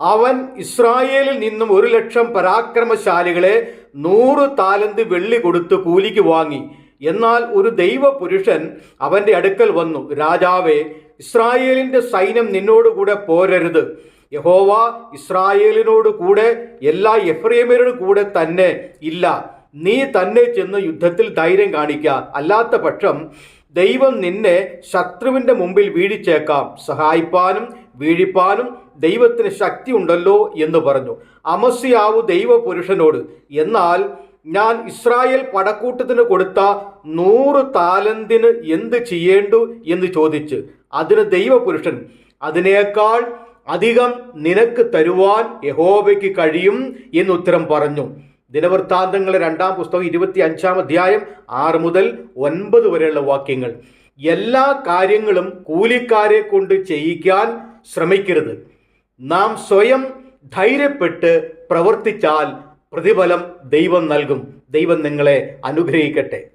അവൻ ഇസ്രായേലിൽ നിന്നും ഒരു ലക്ഷം പരാക്രമശാലികളെ നൂറ് താലന്ത് വെള്ളി കൊടുത്ത് കൂലിക്ക് വാങ്ങി. എന്നാൽ ഒരു ദൈവ പുരുഷൻ അവന്റെ അടുക്കൽ വന്നു. രാജാവേ ഇസ്രായേലിന്റെ സൈന്യം നിന്നോടുകൂടെ പോരരുത്. യഹോവ ഇസ്രായേലിനോട് കൂടെ എല്ലാ എഫ്രൈമരോടും കൂടെ തന്നെ ഇല്ല. നീ തന്നെ ചെന്ന് യുദ്ധത്തിൽ ധൈര്യം കാണിക്കുക അല്ലാത്ത പക്ഷം ദൈവം നിന്നെ ശത്രുവിന്റെ മുമ്പിൽ വീഴിച്ചേക്കാം. സഹായിപ്പാനും വീഴിപ്പാനും ദൈവത്തിന് ശക്തി ഉണ്ടല്ലോ എന്ന് പറഞ്ഞു. അമസ്യാവു ദൈവപുരുഷനോട് എന്നാൽ ഞാൻ ഇസ്രായേൽ പടക്കൂട്ടത്തിന് കൊടുത്ത നൂറ് താലന്തിന് എന്ത് ചെയ്യേണ്ടു? എന്ന് ചോദിച്ച്. അതിന് ദൈവപുരുഷൻ അതിനേക്കാൾ അധികം നിനക്ക് തരുവാൻ യഹോബയ്ക്ക് കഴിയും എന്നുത്തരം പറഞ്ഞു. ദിനവൃത്താന്തങ്ങളുടെ രണ്ടാം പുസ്തകം ഇരുപത്തി അഞ്ചാം അധ്യായം ആറ് മുതൽ ഒൻപത് വരെയുള്ള വാക്യങ്ങൾ. എല്ലാ കാര്യങ്ങളും കൂലിക്കാരെ കൊണ്ട് ചെയ്യിക്കാൻ ശ്രമിക്കരുത്. നാം സ്വയം ധൈര്യപ്പെട്ട് പ്രവർത്തിച്ചാൽ പ്രതിഫലം ദൈവം നൽകും. ദൈവം നിങ്ങളെ അനുഗ്രഹിക്കട്ടെ.